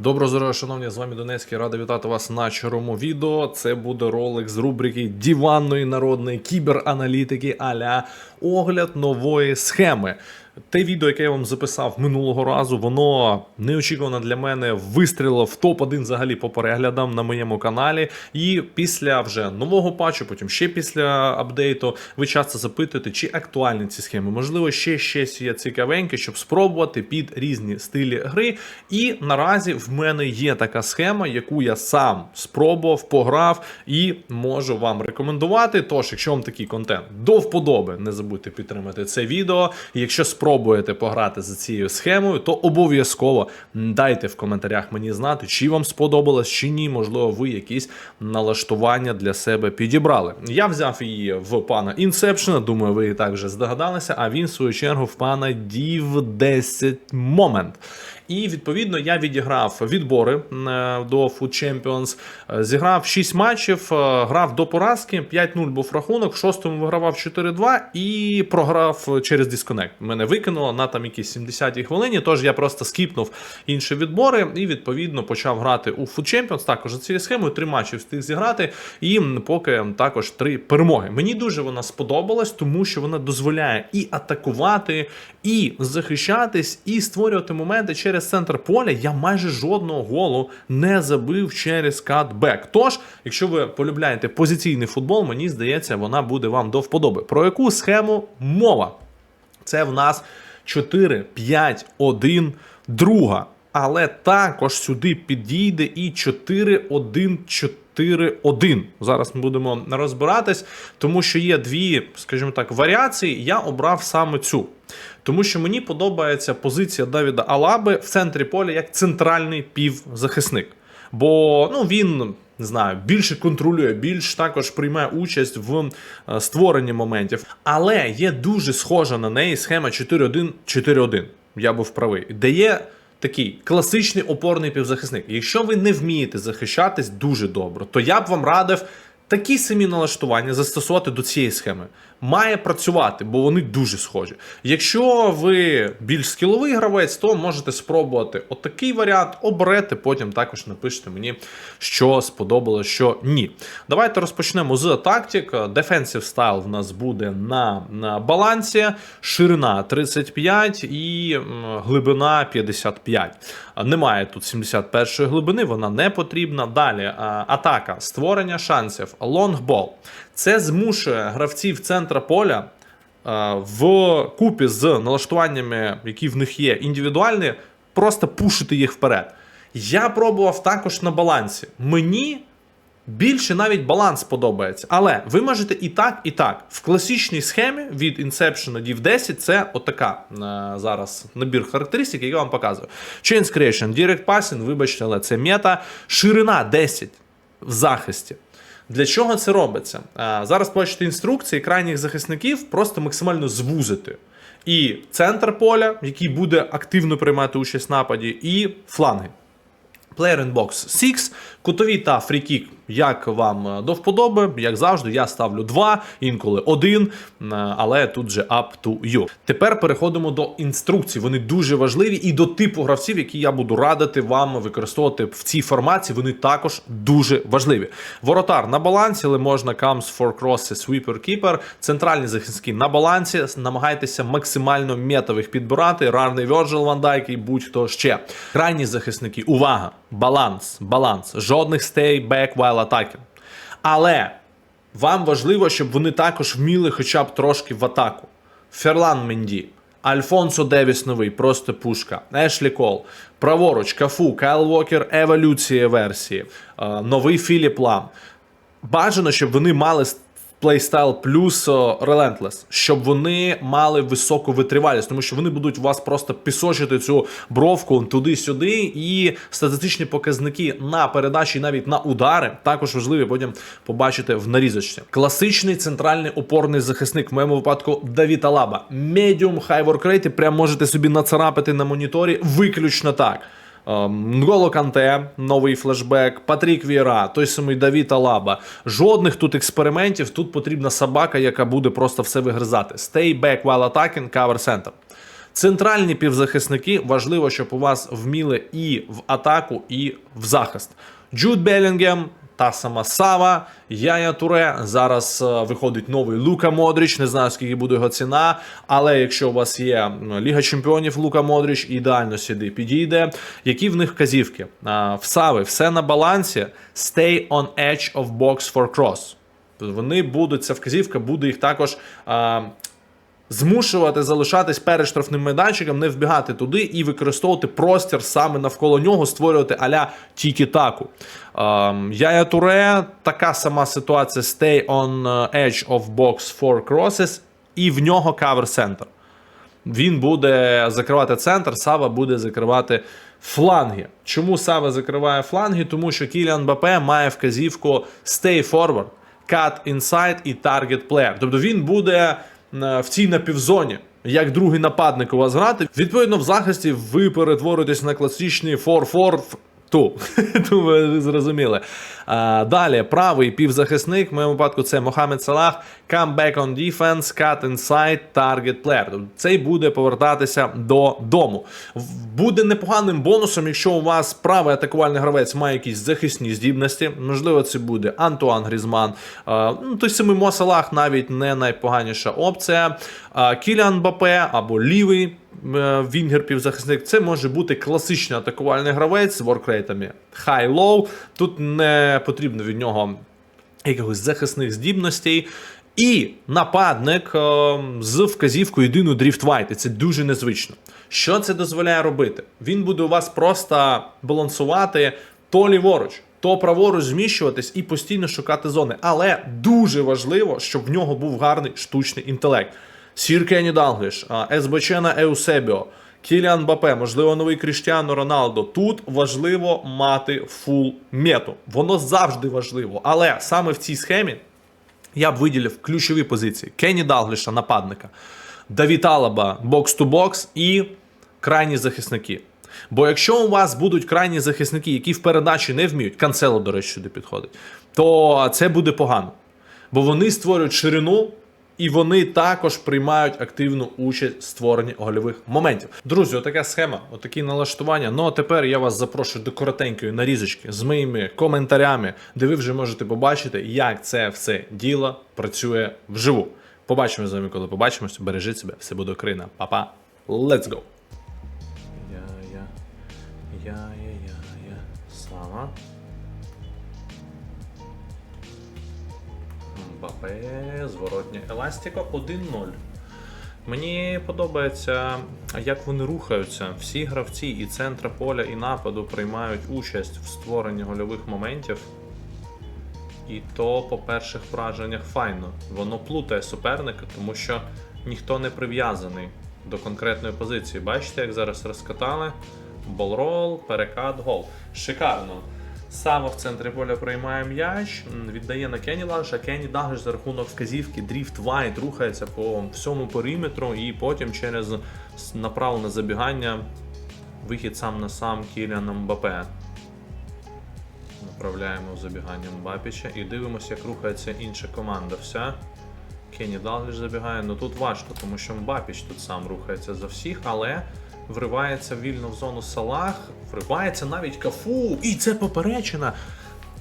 Доброго здоров'я, шановні, з вами Донецький. Рада вітати вас на чорому відео. Це буде ролик з рубрики діванної народної кібераналітики аля огляд нової схеми. Те відео, яке я вам записав минулого разу, воно неочікувано для мене вистрілило в топ-1 взагалі по переглядам на моєму каналі. І після вже нового патчу, потім ще після апдейту, ви часто запитуєте, чи актуальні ці схеми. Можливо, ще щось є цікавеньке, щоб спробувати під різні стилі гри. І наразі в мене є така схема, яку я сам спробував, пограв і можу вам рекомендувати. Тож, якщо вам такий контент до вподоби, не забудьте підтримати це відео. Якщо спробуєте пограти за цією схемою, то обов'язково дайте в коментарях мені знати, чи вам сподобалось, чи ні. Можливо, ви якісь налаштування для себе підібрали. Я взяв її в пана Інсепшена, думаю, ви і так вже здогадалися. А він, в свою чергу, в пана Дів 10 Moment. І відповідно я відіграв відбори е, до Food Champions, е, зіграв 6 матчів, е, грав до поразки, 5-0 був рахунок, в шостому вигравав 4-2 і програв через дисконект. Мене викинуло на там якісь 70-й хвилині. Тож я просто скіпнув інші відбори і відповідно почав грати у Food Champions. Також за цією схемою три матчі встиг зіграти, і поки також три перемоги. Мені дуже вона сподобалась, тому що вона дозволяє і атакувати, і захищатись, і створювати моменти через центр поля. Я майже жодного голу не забив через катбек. Тож, якщо ви полюбляєте позиційний футбол, мені здається, вона буде вам до вподоби. Про яку схему мова? Це в нас 4-5-1 друга. Але також сюди підійде і 4-1-4-1. Зараз ми будемо розбиратись, тому що є дві, скажімо так, варіації. Я обрав саме цю. Тому що мені подобається позиція Давіда Алаби в центрі поля як центральний півзахисник. Бо ну, він не знаю, більше контролює, більш також приймає участь в е, створенні моментів. Але є дуже схожа на неї схема 4-1-4-1. Я був правий, де є. Такий класичний опорний півзахисник. Якщо ви не вмієте захищатись дуже добре, то я б вам радив такі самі налаштування застосувати до цієї схеми. Має працювати, бо вони дуже схожі. Якщо ви більш скіловий гравець, то можете спробувати отакий варіант, оберете, потім також напишете мені, що сподобалось, що ні. Давайте розпочнемо з тактик. Defensive style в нас буде на, на балансі, ширина 35 і глибина 55. Немає тут 71 глибини, вона не потрібна. Далі атака, створення шансів, лонгбол. Це змушує гравців центра поля а, в купі з налаштуваннями, які в них є, індивідуальні, просто пушити їх вперед. Я пробував також на балансі. Мені більше навіть баланс подобається. Але ви можете і так, і так. В класичній схемі від Inception Div 10 це отака е, зараз набір характеристик, який я вам показую. Chain Creation, Direct Passing, вибачте, але це мета. Ширина 10 в захисті. Для чого це робиться? Зараз бачите інструкції крайніх захисників просто максимально звузити. І центр поля, який буде активно приймати участь в нападі, і фланги. Player in Box 6, кутові та фрікік, як вам е, до вподоби, як завжди, я ставлю 2, інколи 1, але тут же up to you. Тепер переходимо до інструкцій. Вони дуже важливі і до типу гравців, які я буду радити вам використовувати в цій формації. Вони також дуже важливі. Воротар на балансі, але можна comes for crosses, sweeper, keeper. Центральні захисники на балансі. Намагайтеся максимально метових підбирати. Рарний Virgil Van Dijk і будь-хто ще. Крайні захисники, увага! Баланс, баланс. Жодних stay back while attacking. Але вам важливо, щоб вони також вміли хоча б трошки в атаку. Ферлан Менді, Альфонсо Девіс новий, просто пушка, Ешлі Кол, праворуч, Кафу, Кайл Вокер, еволюція версії, е, новий Філіп Лам. Бажано, щоб вони мали плейстайл плюс о, Relentless, щоб вони мали високу витривалість, тому що вони будуть у вас просто пісочити цю бровку туди-сюди, і статистичні показники на передачі, навіть на удари, також важливі потім побачити в нарізочці. Класичний центральний опорний захисник, в моєму випадку Давід Алаба. Medium high work rate, прям можете собі нацарапити на моніторі виключно так. Нголо Канте, новий флешбек, Патрік Віра, той самий Давід Алаба. Жодних тут експериментів. Тут потрібна собака, яка буде просто все вигризати. Stay back while attacking, cover center. Центральні півзахисники важливо, щоб у вас вміли і в атаку, і в захист. Джуд Белінгем, та сама Сава, Яя Туре. Зараз е, виходить новий Лука Модріч. Не знаю, скільки буде його ціна. Але якщо у вас є Ліга Чемпіонів Лука Модріч, ідеально сюди підійде. Які в них вказівки? В Сави все на балансі. Stay on edge of box for cross. Вони будуть, ця вказівка буде їх також. Змушувати залишатись перед штрафним майданчиком, не вбігати туди і використовувати простір саме навколо нього, створювати аля тікі-таку. Ем, Яя Туре, така сама ситуація: stay on edge of box for crosses, і в нього кавер центр. Він буде закривати центр, Сава буде закривати фланги. Чому Сава закриває фланги? Тому що Кіліан Бапе має вказівку stay forward, cut inside і target player. Тобто він буде е, в цій напівзоні. Як другий нападник у вас грати, відповідно, в захисті ви перетворитесь на класичний 4-4 ту. Ви зрозуміли. А, далі, правий півзахисник, в моєму випадку це Мохамед Салах, come back on defense, cut inside, target player. Тобто Цей буде повертатися додому. Буде непоганим бонусом, якщо у вас правий атакувальний гравець має якісь захисні здібності. Можливо, це буде Антуан Грізман. А, ну, той самий Мо Салах навіть не найпоганіша опція. А, Кіліан Бапе або лівий Вінгер півзахисник, це може бути класичний атакувальний гравець з воркрейтами high-low. Тут не потрібно від нього якихось захисних здібностей. І нападник е, з вказівкою єдину. І це дуже незвично. Що це дозволяє робити? Він буде у вас просто балансувати то ліворуч, то праворуч зміщуватись і постійно шукати зони. Але дуже важливо, щоб в нього був гарний штучний інтелект. Сір Кенні Далгліш, Есбочена Еусебіо, Кіліан Бапе, можливо, новий Кріштіано Роналдо. Тут важливо мати фул мету. Воно завжди важливо. Але саме в цій схемі я б виділив ключові позиції: Кенні Далгліша, нападника, Давід Алаба, бокс-ту-бокс і крайні захисники. Бо якщо у вас будуть крайні захисники, які в передачі не вміють, канцело, до речі, сюди підходить, то це буде погано. Бо вони створюють ширину. І вони також приймають активну участь в створенні гольових моментів. Друзі, отака схема, отакі налаштування. Ну а тепер я вас запрошую до коротенької нарізочки з моїми коментарями, де ви вже можете побачити, як це все діло працює вживу. Побачимо з вами, коли побачимось. Бережіть себе, все буде Україна. Па-па. Let's go! Я, я, я, я, я, я. Сама. Мбапе, зворотнє Еластіко 1-0. Мені подобається, як вони рухаються. Всі гравці і центра поля, і нападу приймають участь в створенні гольових моментів. І то по перших враженнях файно. Воно плутає суперника, тому що ніхто не прив'язаний до конкретної позиції. Бачите, як зараз розкатали? Болрол, перекат, гол. Шикарно. Сава в центрі поля приймає м'яч, віддає на Кенні Лагш, а Кенні Лагш за рахунок вказівки Дріфт Вайт рухається по всьому периметру і потім через направлене забігання вихід сам на сам Кіліана Мбапе. Направляємо в забігання Мбапіча і дивимося, як рухається інша команда. Вся. Кенні Далгліш забігає. Ну тут важко, тому що Мбапіч тут сам рухається за всіх, але вривається вільно в зону Салах, вривається навіть Кафу, і це поперечина.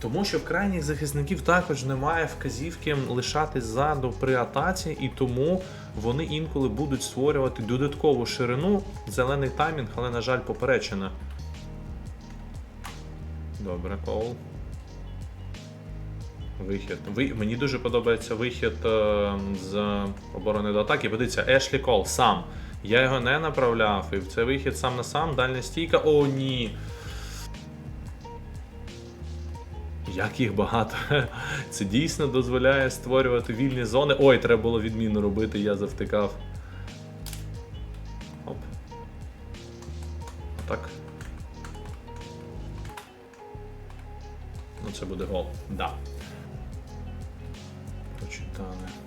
Тому що в крайніх захисників також немає вказівки лишатись ззаду при атаці, і тому вони інколи будуть створювати додаткову ширину, зелений таймінг, але, на жаль, поперечина. Добре, кол. Вихід. Ви... Мені дуже подобається вихід е, з оборони до атаки. Подивіться, Ешлі Кол сам. Я його не направляв, і це вихід сам на сам, дальня стійка. О, ні. Як їх багато. Це дійсно дозволяє створювати вільні зони. Ой, треба було відміну робити, я завтикав. Оп. Так. Ну, це буде гол. Да. Почитали.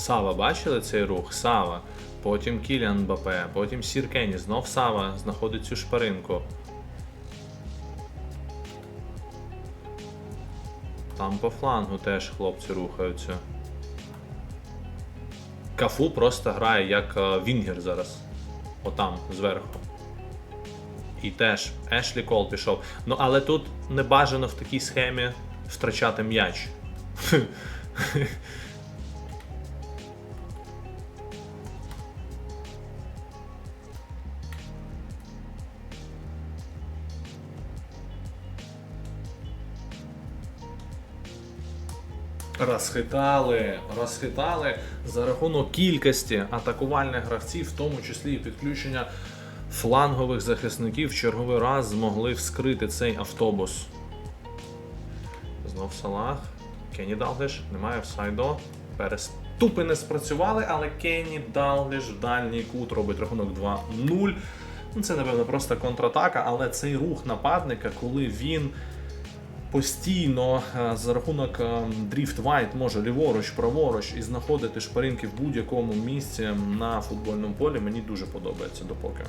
Сава, бачили цей рух? Сава. Потім Кіліан Бапе, потім Сір Кенні, знов Сава знаходить цю шпаринку. Там по флангу теж хлопці рухаються. Кафу просто грає як е, Вінгер зараз. Отам, зверху. І теж Ешлі Кол пішов. Ну але тут не бажано в такій схемі втрачати м'яч. Розхитали, розхитали за рахунок кількості атакувальних гравців, в тому числі і підключення флангових захисників, в черговий раз змогли вскрити цей автобус. Знов Салах. Кенні Далгліш, немає офсайду. Переступи не спрацювали, але Кенні Далгліш в дальній кут робить рахунок 2-0. Ну, це, напевно, просто контратака, але цей рух нападника, коли він постійно е, за рахунок е, дріфт вайт може ліворуч, праворуч і знаходити шпаринки в будь-якому місці на футбольному полі, мені дуже подобається допоки.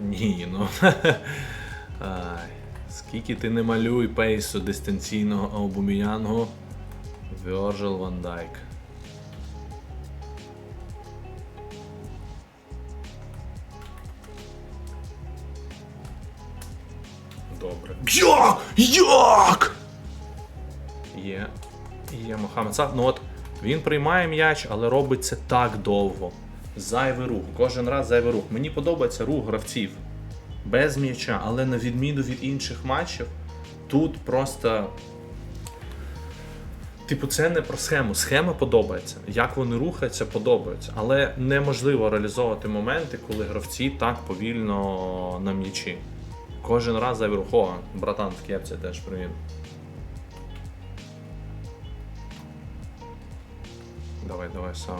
Ні, ну. Скільки ти не малюй пейсу дистанційного Аубуміянгу. Вьорджил Ван Дайк. Як? Є. Є Мохамед Сад. Ну от він приймає м'яч, але робить це так довго. Зайвий рух. Кожен раз зайвий рух. Мені подобається рух гравців без м'яча, але на відміну від інших матчів, тут просто. Типу, це не про схему. Схема подобається. Як вони рухаються, подобається. Але неможливо реалізовувати моменти, коли гравці так повільно на м'ячі. Кожен раз зайвий рух. Братан в кепці теж привіт. Давай, давай, Сава.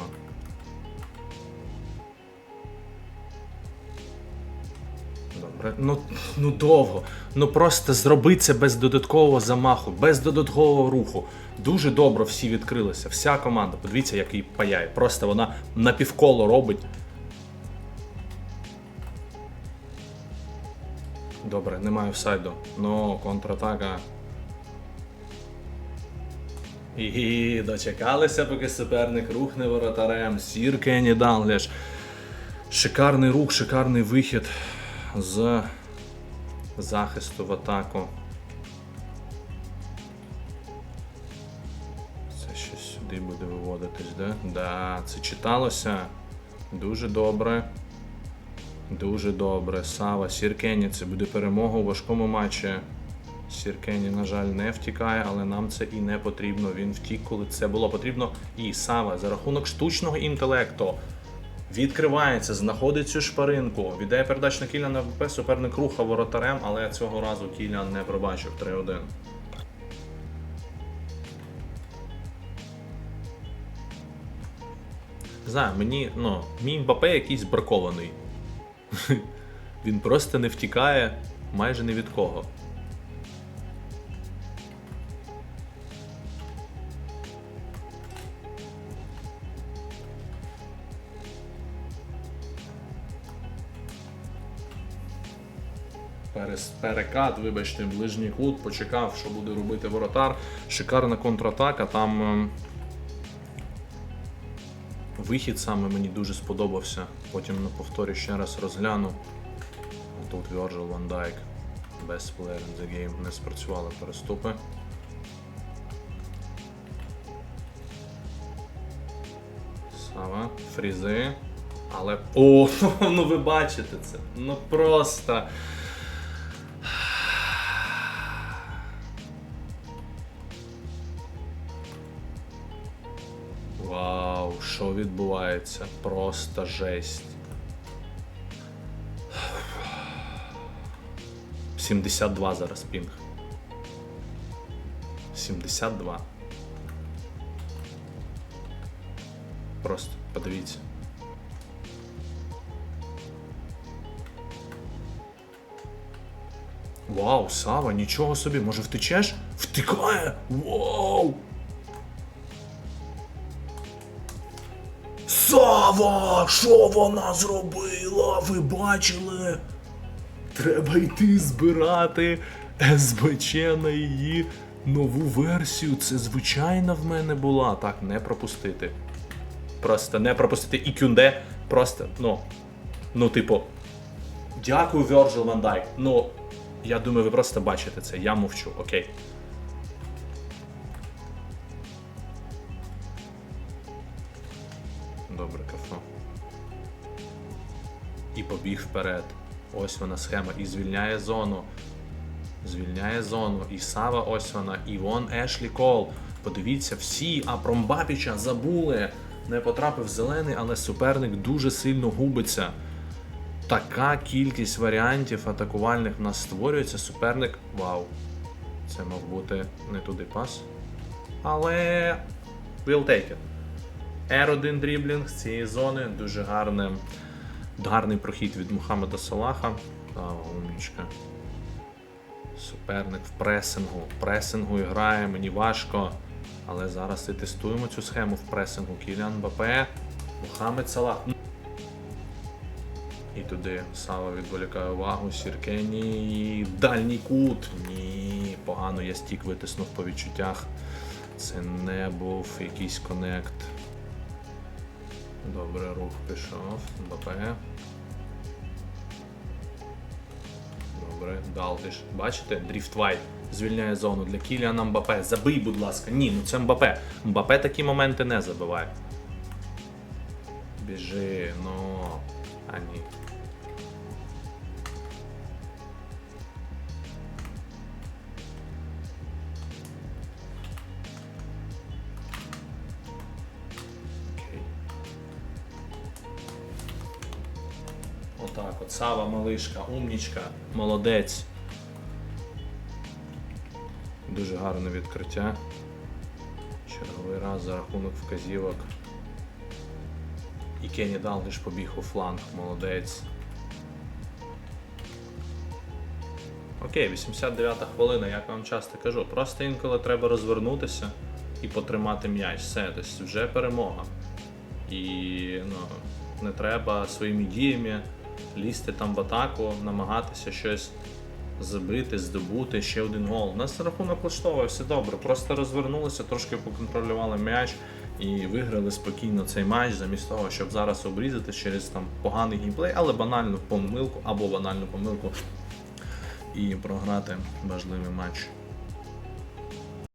Добре. Ну, ну довго. Ну просто зроби це без додаткового замаху, без додаткового руху. Дуже добре всі відкрилися. Вся команда. Подивіться, як її паяє. Просто вона напівколо робить. Добре, немає офсайду. Ну, контратака. І дочекалися, поки суперник рухне воротарем. Сір Кенні Дангліш. Шикарний рух, шикарний вихід з захисту в атаку. Це щось сюди буде виводитись, да? Да, це читалося. Дуже добре. Дуже добре. Сава, Сіркені, це буде перемога у важкому матчі. Сіркені, на жаль, не втікає, але нам це і не потрібно. Він втік, коли це було потрібно. І Сава за рахунок штучного інтелекту відкривається, знаходить цю шпаринку, віддає передачу на Кіляна ВП, суперник рухав воротарем, але цього разу Кілян не пробачив 3-1. Не Знаю, мені, ну, мій Мбапе якийсь бракований. Він просто не втікає майже ні від кого. Перекат, вибачте, ближній кут, почекав, що буде робити воротар. Шикарна контратака. Там ем, вихід саме мені дуже сподобався. Потім на повторі ще раз розгляну. Тут Virgil Van Dijk. Best player in the game. Не спрацювали переступи. Сава, фрізи. Але. О, ну ви бачите це. Ну просто. Відбувається? Просто жесть. 72 зараз пінг. 72. Просто подивіться. Вау, Сава, нічого собі, може втечеш? Втикає! Вау! Сава! Що вона зробила? Ви бачили? Треба йти збирати СБЧ на її Нову версію, це звичайна в мене була. Так, не пропустити. Просто не пропустити і кюнде. Просто, ну. Ну, типу. Дякую, Virgil van. Ну, я думаю, ви просто бачите це. Я мовчу, окей. Вперед. Ось вона схема. І звільняє зону. Звільняє зону. І Сава, ось вона. І вон Ешлі Кол. Подивіться, всі, а Промбапіча забули. Не потрапив зелений, але суперник дуже сильно губиться. Така кількість варіантів атакувальних в нас створюється. Суперник. Вау. Це мав бути не туди пас. Але. We'll take it. R1 дріблінг з цієї зони. Дуже гарне, гарний прохід від Мухаммеда Салаха. Умнічка. Суперник в пресингу. В пресингу грає, мені важко. Але зараз і тестуємо цю схему в пресингу. Кіліан Бапе, Мухаммед Салах. І туди Сава відволікає увагу. Сіркені. Дальній кут. Ні, погано я стік витиснув по відчуттях. Це не був якийсь конект. Добре, рух пішов. Мбапе. Добре, Далдиш. Бачите? Дріфтвайт звільняє зону для Кіліана Мбапе. Забий, будь ласка. Ні, ну це Мбапе. Мбапе такі моменти не забиває. Біжи, ну. А ні. Отак, от Сава малишка, умнічка, молодець. Дуже гарне відкриття. Черговий раз за рахунок вказівок. І Кенні Далдиш побіг у фланг, молодець. Окей, 89-та хвилина, як вам часто кажу. Просто інколи треба розвернутися і потримати м'яч. Все, тобто вже перемога. І ну, не треба своїми діями лізти там в атаку, намагатися щось забити, здобути ще один гол. У нас рахунок влаштовує все добре. Просто розвернулися, трошки поконтролювали м'яч і виграли спокійно цей матч, замість того, щоб зараз обрізати через там поганий геймплей, але банальну помилку або банальну помилку і програти важливий матч.